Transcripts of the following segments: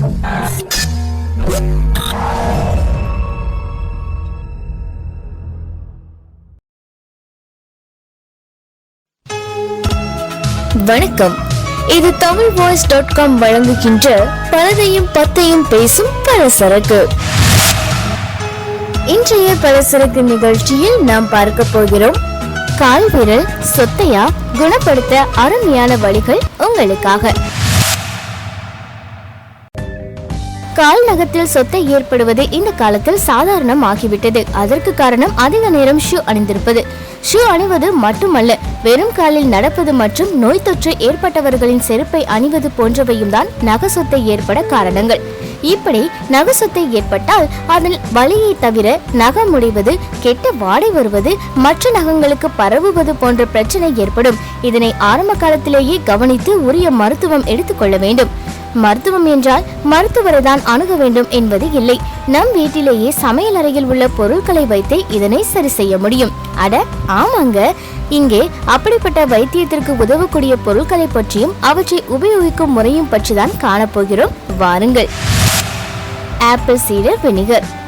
வணக்கம். இது Tamil voice dot com வழங்குகின்ற பலதையும் பத்தையும் பேசும் பலசரக்கு. இன்றைய பலசரக்கு நிகழ்ச்சியில் நாம் பார்க்க போகிறோம். கால் விரல் சொத்தையா குணப்படுத்த அருமையான வழிகள் உங்களுக்காக. கால் நகத்தில் சொத்தை ஏற்படுவது இந்த காலத்தில் சாதாரணம் ஆகிவிட்டது அதற்கு காரணம் அதிக நேரம் ஷூ அணிந்திருப்பது. ஷூ அணிவது மட்டுமல்ல வெறும் காலில் நடப்பது மற்றும் நோய் தொற்று ஏற்பட்டவர்களின் செருப்பை அணிவது போன்றவையும் தான் நகசொத்தை ஏற்பட காரணங்கள். இப்படி நகசொத்தை ஏற்பட்டால் அதில் வலியை தவிர நகம் முடிவது கெட்ட வாடை வருவது மற்ற நகங்களுக்கு பரவுவது போன்ற பிரச்சனை ஏற்படும். இதனை ஆரம்ப காலத்திலேயே கவனித்து உரிய மருத்துவம் எடுத்துக்கொள்ள வேண்டும். மருத்துவம் என்றால் மருத்துவரை தான் அணுக வேண்டும் என்பது இல்லை. நம் வீட்டிலேயே சமையல் அறையில் உள்ள பொருட்களை வைத்தே இதனை சரி செய்ய முடியும். அட ஆமாங்க. இங்கே அப்படிப்பட்ட வைத்தியத்திற்கு உதவக்கூடிய பொருட்களை பற்றியும் அவற்றை உபயோகிக்கும் முறையும் பற்றி தான் காணப்போகிறோம். வாருங்கள். ஆப்பிள் சீடர் வினிகர்.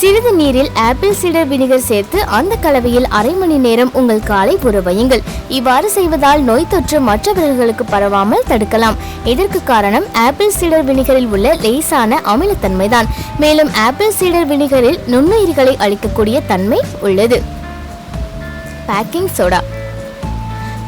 சிறிது நீரில் ஆப்பிள் சீடர் வினிகர் சேர்த்து அந்த கலவையில் அரை மணி நேரம் உங்கள் காலை புறவையுங்கள் இவ்வாறு செய்வதால் நோய் தொற்று மற்றவர்களுக்கு பரவாமல் தடுக்கலாம். இதற்கு காரணம் ஆப்பிள் சீடர் வினிகரில் உள்ள லேசான அமிலத்தன்மைதான். மேலும் ஆப்பிள் சீடர் வினிகரில் நுண்ணுயிர்களை அளிக்கக்கூடிய தன்மை உள்ளது. Baking soda.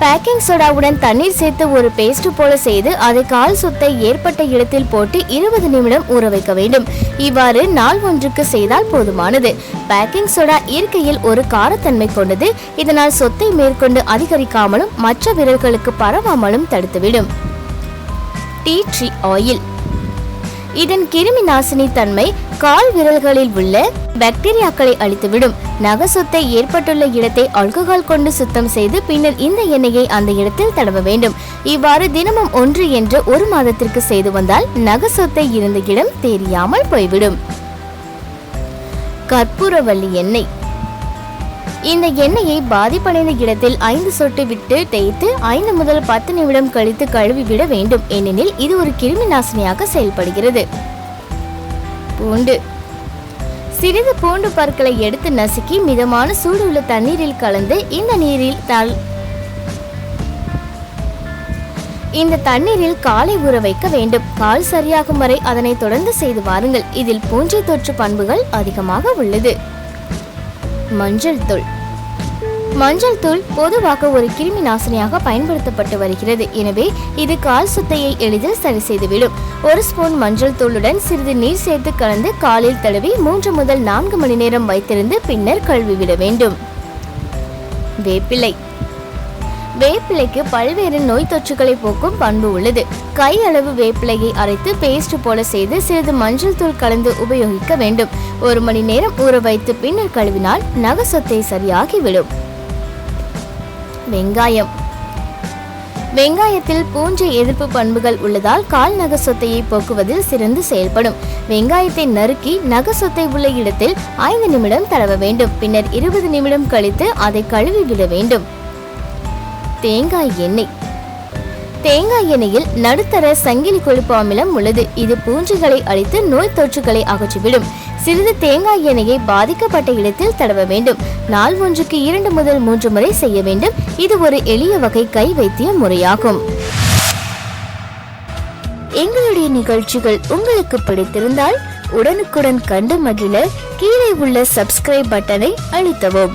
பேக்கிங் சோடாவுடன் தண்ணீர் சேர்த்து ஒரு பேஸ்ட் போல செய்து அதை கால் சுத்தை ஏற்பட்ட இடத்தில் போட்டு இருபது நிமிடம் ஊற வைக்க வேண்டும். இவ்வாறு நாள் ஒன்றுக்கு செய்தால் போதுமானது. பேக்கிங் சோடா இயற்கையில் ஒரு காரத்தன்மை கொண்டது. இதனால் சொத்தை மேற்கொண்டு அதிகரிக்காமலும் மற்ற விரல்களுக்கு பரவாமலும் தடுத்துவிடும். டீ ட்ரீ ஆயில் இதன் கிருமி நாசினி தன்மை கால் விரல்களில் உள்ள பாக்டீரியாக்களை அழித்துவிடும். நக சொத்தை ஏற்பட்டுள்ள இடத்தை ஆல்கஹால் கொண்டு சுத்தம் செய்து பின்னர் இந்த எண்ணெயை அந்த இடத்தில் தடவ வேண்டும். இவ்வாறு தினமும் ஒன்று என்று ஒரு மாதத்திற்கு செய்து வந்தால் நக சொத்தை இருந்த இடம் தெரியாமல் போய்விடும். கற்பூரவள்ளி எண்ணெய். இந்த எண்ணெயை பாதிப்படைந்த இடத்தில் ஐந்து சொட்டு விட்டு தேய்த்து ஐந்து முதல் பத்து நிமிடம் கழித்து கழுவி விட வேண்டும். ஏனெனில் இது ஒரு கிருமி நாசினியாக செயல்படுகிறது. பூண்டு. சிறிது பூண்டு பற்களை எடுத்து நசுக்கி மிதமான சூடு உள்ள தண்ணீரில் கலந்து இந்த நீரில் தல் இந்த தண்ணீரில் காலை ஊற வைக்க வேண்டும். கால் சரியாகும் வரை அதனை தொடர்ந்து செய்து வாருங்கள். இதில் பூஞ்சை தொற்று பண்புகள் அதிகமாக உள்ளது. மஞ்சள் தூள். மஞ்சள் தூள் பொதுவாக ஒரு கிருமி நாசினியாக பயன்படுத்தப்பட்டு வருகிறது. எனவே இது கால் சுத்தையை எளிதில் சரி செய்துவிடும். ஒரு ஸ்பூன் மஞ்சள் தூளுடன் சிறிது நீர் சேர்த்து கலந்து காலில் தடவி மூன்று முதல் நான்கு மணி நேரம் வைத்திருந்து பின்னர் கழுவிவிட வேண்டும். வேப்பிலை. வேப்பிலைக்கு பல்வேறு நோய் தொற்றுகளை போக்கும் பண்பு உள்ளது. கை அளவு வேப்பிலையை அரைத்து பேஸ்ட் போல செய்து சிறிது மஞ்சள் தூள் கலந்து உபயோகிக்க வேண்டும். ஒரு மணி நேரம் ஊற வைத்து பின்னர் கழுவினால் நக சொத்தை சரியாகிவிடும். வெங்காயம். வெங்காயத்தில் பூஞ்சை எதிர்ப்பு பண்புகள் உள்ளதால் கால் நக சொத்தையை போக்குவதில் சிறந்து செயல்படும். வெங்காயத்தை நறுக்கி நக சொத்தை உள்ள இடத்தில் ஐந்து நிமிடம் தடவ வேண்டும். பின்னர் இருபது நிமிடம் கழித்து அதை கழுவி விட வேண்டும். தேங்காய் எண்ணெய். தேங்காய் எண்ணெயில் நடுத்தர சங்கிலி கொழுப்பு அமிலம் உள்ளது. இது பூஞ்சுகளை அழித்து நோய் தொற்றுகளை அகற்றிவிடும். சிறிது தேங்காய் எண்ணெயை பாதிக்கப்பட்ட இடத்தில் தடவ வேண்டும். நாள் ஒன்றுக்கு இரண்டு முதல் மூன்று முறை செய்ய வேண்டும். இது ஒரு எளிய வகை கை வைத்திய முறையாகும். எங்களுடைய நிகழ்ச்சிகள் உங்களுக்கு பிடித்திருந்தால் உடனுக்குடன் கண்டு மகிழ கீழே உள்ள சப்ஸ்கிரைப் பட்டனை அழுத்தவும்.